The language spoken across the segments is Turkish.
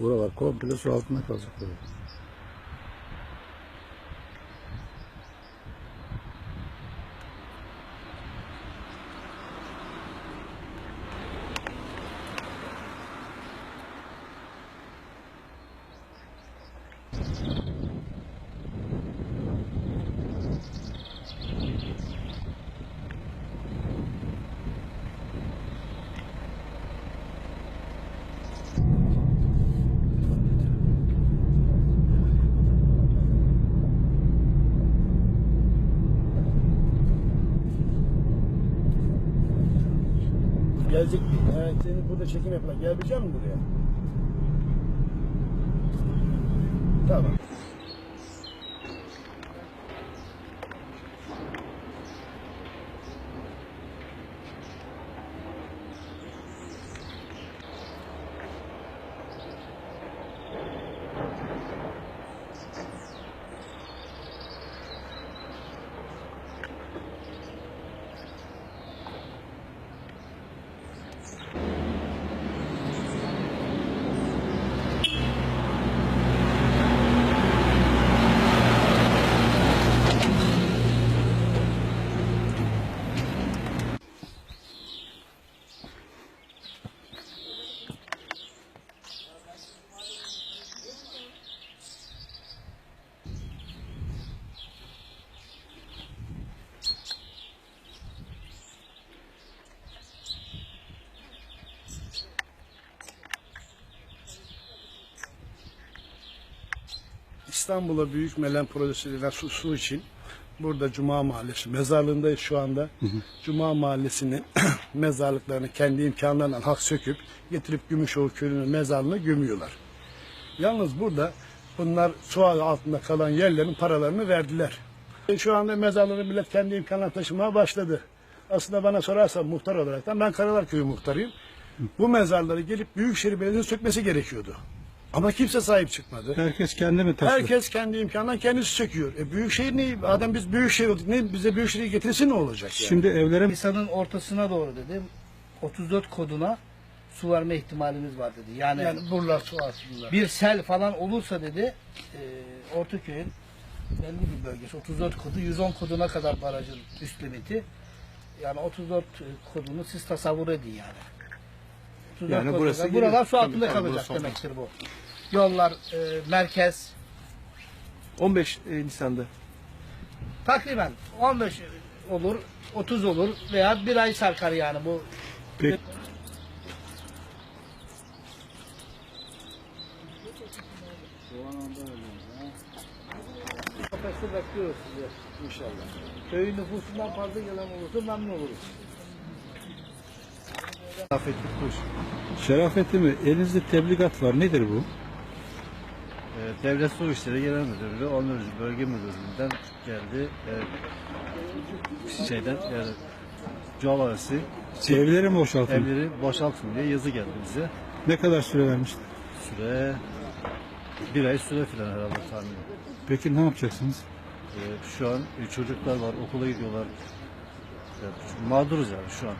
Buralar komple su altında kalacak böyle. Gelecek he, seni burada çekim yapılan. Gelebilecek misin buraya? Tamam. İstanbul'a Büyük Melen projesiyle su, su için burada Cuma Mahallesi mezarlığındayız şu anda. Cuma Mahallesi'nin mezarlıklarını kendi imkanlarından hak söküp getirip Gümüşoğlu Köyü'nün mezarlığına gömüyorlar. Yalnız burada bunlar su altında kalan yerlerin paralarını verdiler. E, Şu anda mezarları millet kendi imkanlarına taşımaya başladı. Aslında bana sorarsan muhtar olaraktan ben Karalar Köyü muhtarıyım. Bu mezarları gelip Büyükşehir Belediyesi'nin sökmesi gerekiyordu. Ama kimse sahip çıkmadı. Herkes kendi mi taşıyor? Herkes kendi imkanından kendisi söküyor. E büyükşehir ne? Adam biz büyükşehir olduk. Ne bize büyükşehir getirsin ne olacak yani? Şimdi evlere mi? Nisan'ın ortasına doğru dedi. 34 koduna su verme ihtimalimiz var dedi. Yani, yani buralar su altında. bir sel falan olursa dedi e, Ortaköy'ün belli bir bölgesi 34 kodu 110 koduna kadar barajın üst limiti. Yani 34 kodunu siz tasavvur edin yani. 34 Yani burası buralar su altında Tabii, tabii, kalacak burası demektir bu. Yollar, e, merkez 15 Nisan'da. takriben 15 olur, 30 olur veya bir ay sarkar yani bu Peki. Kafeste bekliyoruz sizi inşallah. Köyün nüfusundan fazla gelen olursa memnun oluruz. Afetli kuş. Şerafettin Bey elinizde tebligat var. Nedir bu? Ee, Devlet Su İşleri Genel Müdürlüğü 10. Bölge Müdürlüğü'nden geldi. Ee, şeyden yani Covalası Evleri mi boşaltın? evleri boşaltın diye yazı geldi bize. Ne kadar süre vermişler? Süre bir ay süre falan herhalde tahminim. Peki ne yapacaksınız? Ee, şu an e, çocuklar var, okula gidiyorlar. Yani mağduruz yani şu an.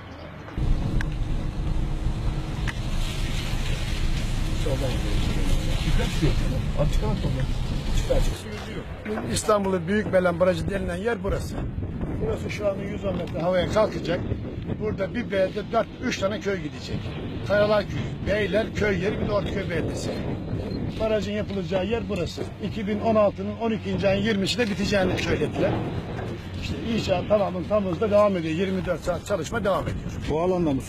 İstanbul'un Büyük Belen Barajı denilen yer burası. Burası şu anda 110 metre havaya kalkacak. Burada bir beldede 4 3 tane köy gidecek. Kayalar Köyü, Beyler köy yeri bir de Ortaköy Beldesi. Barajın yapılacağı yer burası. 2016'nın 12. ayın 20'sinde biteceğini söylediler. İşte inşaat tamamın tam hızda devam ediyor. 24 saat çalışma devam ediyor. Bu alanda mı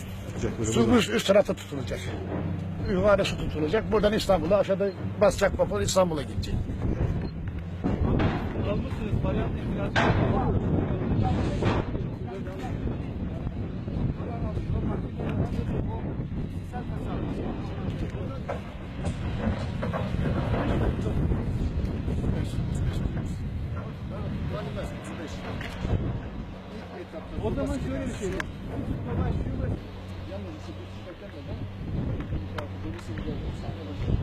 böyle? Su üst, üst tarafta tutulacak. Su tutulacak. Buradan İstanbul'a aşağıda basacak vapur İstanbul'a gidecek. O zaman şöyle bir şey. 20, 20, 20, 20, 20, 20, 20, 20, 20, 20, 20, 20,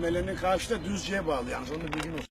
melenin karşıda Düzce'ye bağlı yalnız onu bilgin olsun.